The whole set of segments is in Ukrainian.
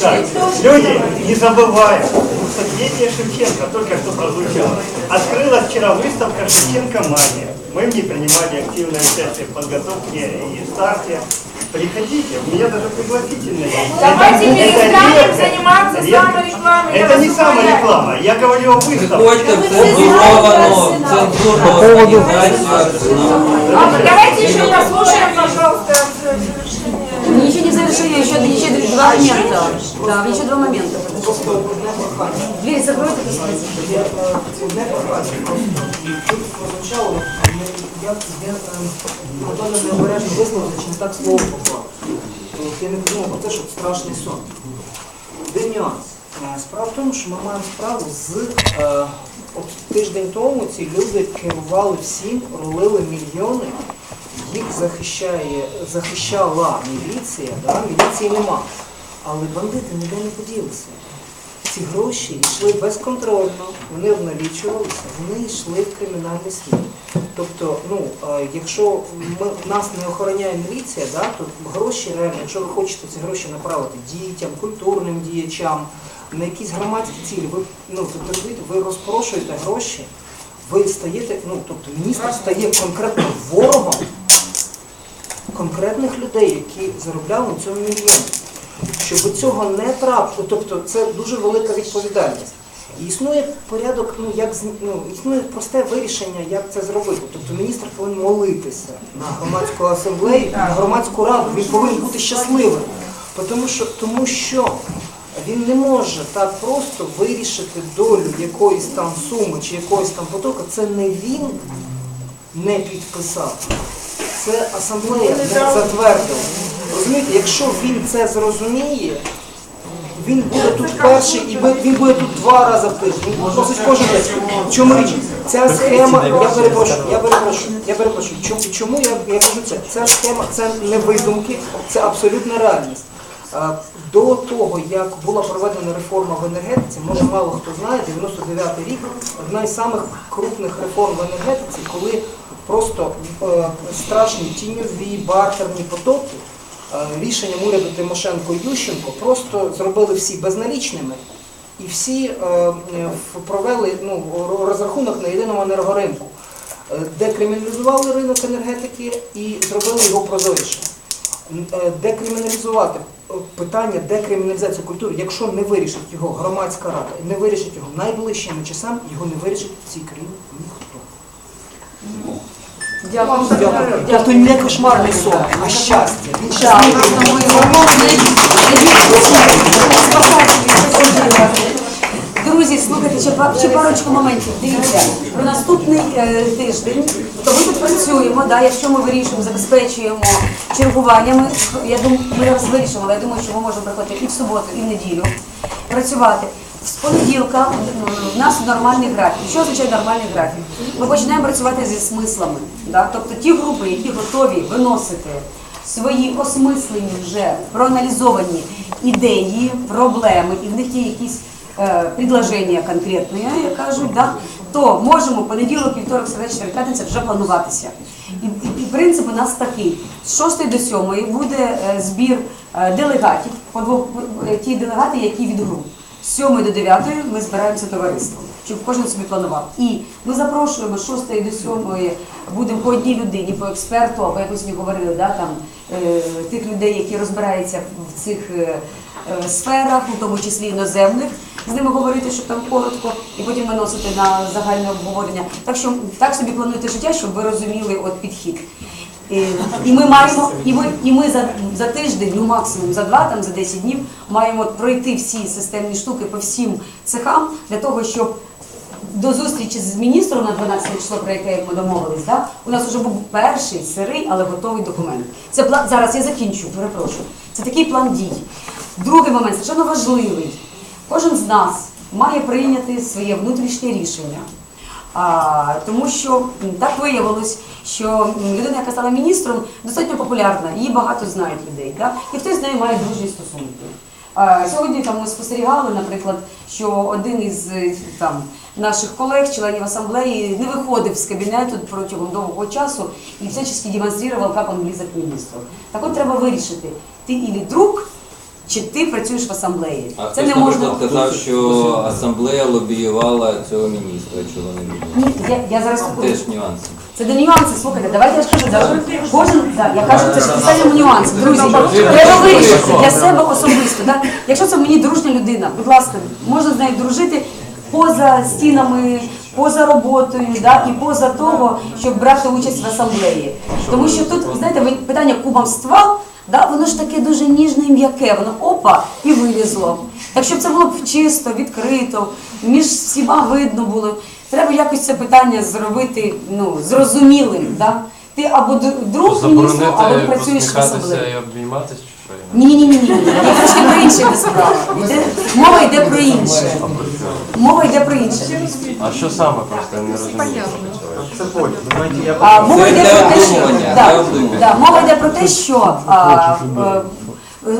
Так, люди, не забываем, столетие Шевченко только что прозвучало. Открылась вчера выставка «Шевченко Мания». Мы в ней принимали активное участие в подготовке и старте. Приходите, у меня даже пригласительные. Давайте Это- это перестанем редко- заниматься саморекламой. Это не самореклама, я говорю о выставке. Приходьте в цензурованную, цензурную Давайте еще послушаем, завершение. Еще еще, два момента. Да, еще два момента. Дверь господи. Одне прохання. Тут прозвучало, я, я напевно необережно висловився, чи не так слово поклав. От Я не подумав про те, що страшний сон. Де нюанс? Справа в тому, що ми маємо справу з е, от тиждень тому ці люди керували всім, рулили мільйони, їх захищає, захищала міліція, да? міліції нема. Але бандити ніде не поділися. Ці гроші йшли безконтрольно, вони обналічувалися, вони йшли в кримінальний світ. Тобто, ну, е, якщо ми, нас не охороняє міліція, да, то гроші реально, якщо ви хочете ці гроші направити дітям, культурним діячам, на якісь громадські цілі, ви, ну, тобто, ви розпорошуєте гроші, ви стаєте, ну, тобто міністр стає конкретно ворогом конкретних людей, які заробляли на цьому мільйони. Щоб цього не трапило, тобто це дуже велика відповідальність. І існує порядок, ну як ну, існує просте вирішення, як це зробити. Тобто міністр повинен молитися на громадську асамблею, на громадську раду. Він повинен бути щасливим. Тому що, тому що він не може так просто вирішити долю якоїсь там суми чи якоїсь там потоку. Це не він не підписав. Це асамблея затвердила. Розумієте, якщо він це зрозуміє, він буде тут перший і він буде тут два рази в тиждень. Він просить кожен день. Чому річ? Ця схема, я перепрошую, я перепрошую, я перепрошую. Чому, чому я, я кажу це? Ця схема це не видумки, це абсолютна реальність. До того, як була проведена реформа в енергетиці, може мало хто знає, 99-й рік одна із самих крупних реформ в енергетиці, коли просто е, страшні тіньові бартерні потоки е, рішенням уряду Тимошенко Ющенко просто зробили всі безналічними і всі е, провели ну, розрахунок на єдиному енергоринку, декриміналізували ринок енергетики і зробили його прозорішим. Декриміналізувати питання декриміналізації культури, якщо не вирішить його громадська рада не вирішить його найближчими часами, його не вирішить в цій країні. Дякую. Дякую. Тобто не кошмарний сон, а щастя. Він щасливий. Друзі, слухайте, ще, ще парочку моментів. Дивіться, про наступний е, тиждень, то ми тут працюємо, да, якщо ми вирішуємо, забезпечуємо чергуваннями, я думаю, ми зараз вирішимо, але я думаю, що ми можемо приходити і в суботу, і в неділю працювати. З понеділка м, в нас нормальний графік. Що означає нормальний графік? Ми починаємо працювати зі смислами. Да? Тобто ті групи, які готові виносити свої осмислені вже проаналізовані ідеї, проблеми, і в них є якісь е, предложення конкретні, як кажуть, да? то можемо понеділок, вівторок, середа, четвер, п'ятниця вже плануватися. І, і, і принцип у нас такий: з 6 до 7 буде е, збір е, делегатів, по двох е, ті делегати, які від груп. З 7 до 9 ми збираємося товариством, щоб кожен собі планував. І ми запрошуємо з 6 до 7 будемо по одній людині, по експерту, або якось ми говорили, да, там, е, тих людей, які розбираються в цих е, е, сферах, у тому числі іноземних, з ними говорити, щоб там коротко, і потім виносити на загальне обговорення. Так що так собі плануйте життя, щоб ви розуміли от підхід. І, ми маємо, і ми, і ми за, за тиждень, ну максимум за два, там за 10 днів, маємо пройти всі системні штуки по всім цехам для того, щоб до зустрічі з міністром на 12 число, про яке ми домовились, да? у нас вже був перший сирий, але готовий документ. Це план зараз я закінчу, перепрошую. Це такий план дій. Другий момент, звичайно важливий. Кожен з нас має прийняти своє внутрішнє рішення. А, тому що так виявилось, що людина, яка стала міністром, достатньо популярна, її багато знають людей. Да? І хтось з нею має дружні стосунки. Сьогодні там ми спостерігали, наприклад, що один із е, там наших колег, членів асамблеї, не виходив з кабінету протягом довгого часу і всячески демонстрував, як він лізе к міністру. Так от треба вирішити, ти ілі друг, чи ти працюєш в асамблеї. А Це хтось, не можна. наприклад, казав, що асамблея лобіювала цього міністра, чого не було. Ні, я, я зараз Теж нюанси. Це не нюанси, слухайте, давайте я скажу, да, кожен, да, я кажу, це ж спеціальний нюанс. Друзі, треба вирішити для себе особисто. Да? Якщо це мені дружня людина, будь ласка, можна з нею дружити поза стінами, поза роботою, да, і поза того, щоб брати участь в асамблеї. Тому що тут, знаєте, питання кумовства, да, воно ж таке дуже ніжне і м'яке, воно опа і вилізло. Так щоб це було б чисто, відкрито, між всіма видно було. Треба якось це питання зробити ну, зрозумілим. Да? Ти або друг міністру, або працюєш і обійматися чи що? Ні, ні, ні, ні. Я про інше йде справа. Мова йде про інше. Мова йде про інше. А що саме просто я не розумію? А, мова йде про те, що да, да, мова йде про те, що а, е,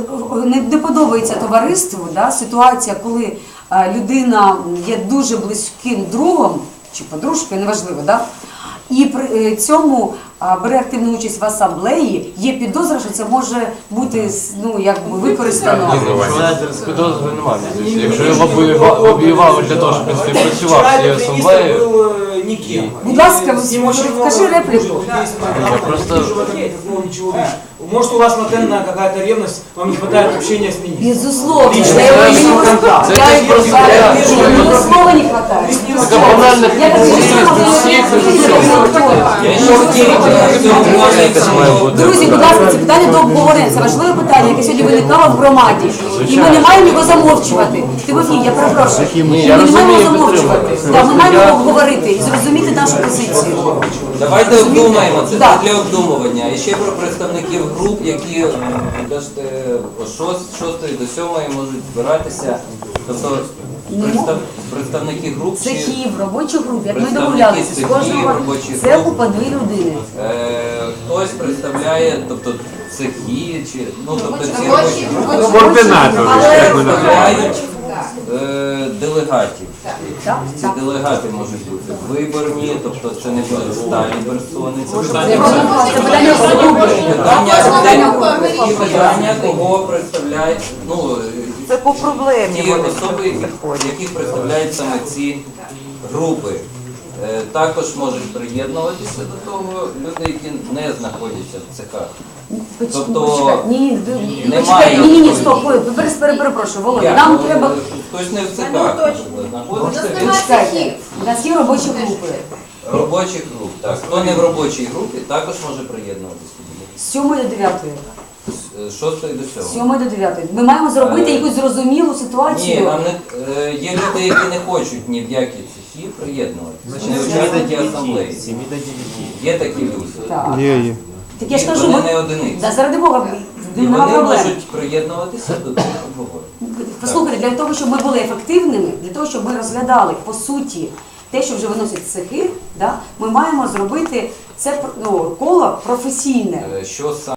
не, не подобається товариству да, ситуація, коли а, людина є дуже близьким другом чи подружкою, неважливо, да, і при е, цьому бере активну участь в асамблеї, є підозра, що це може бути с- ну, якби використано. Підозри немає. Якщо я лобіював лобіював для того, щоб він співпрацював з цією асамблеєю, был э, никем. Будь ласка, С ним очень много скажи реплику. взаимодействия. Я просто- Вижу в этом ну, ничего лишнего. Может, у вас латентная какая-то ревность, вам не хватает общения с министром. Безусловно, Лично я его личного не контакта. Це Я якось его просто знаю, я- мне ни слова не хватает. Така банальна Я как Друзі, будь ласка, це питання до обговорення. Це важливе питання, яке сьогодні виникало в громаді. І ми не маємо його замовчувати. Тимофій, я перепрошую. Ми не маємо його замовчувати. Да, Ми маємо його обговорити і зрозуміти нашу позицію. Давайте обдумаємо це Да. для обдумування. І ще про представників груп, які е, кажете, о 6 до 7 можуть збиратися. Тобто представ- представники груп чи Цехів, робочих груп, як ми Представники домовлялися, з цехів, кожного робочих цеху груп. по дві людини. е, хтось представляє, тобто цехи, чи ну тобто ці робочі групи Координатори, як ми називаємо. представляють е, делегатів. Так, Ці так. делегати можуть бути виборні, тобто це не будуть сталі персони. Це питання це питання особливе. питання, і питання, кого представляють, ну, Це по проблемі ті вони особи, яких представляють саме ці групи. Е, Також можуть приєднуватися до того люди, які не знаходяться в цехах. Тобто, ні, ні, немає ні, ні, ні, стоп, перепрошую, Володя, нам Ну, треба, Хтось не в цехах наприклад, знаходиться, у нас є робочі групи. робочих груп. Так. Хто не в робочій групі, також може приєднуватися. З 7 до 9. З 6 до 7. З 7 до 9. Ми маємо зробити Е, якусь зрозумілу Ні, ситуацію. нам не е, є люди, які не хочуть ні в які цехи приєднуватися. Не учасники асамблеї. Є такі люди. Так. Є-є. Так я ж кажу, вони ми- не одиниці. Да, заради Бога, І нема вони проблем. можуть приєднуватися до цих обговорень. Послухайте, для того, щоб ми були ефективними, для того, щоб ми розглядали по суті те, що вже виносять цехи, да, ми маємо зробити це ну, коло професійне. Е, Що саме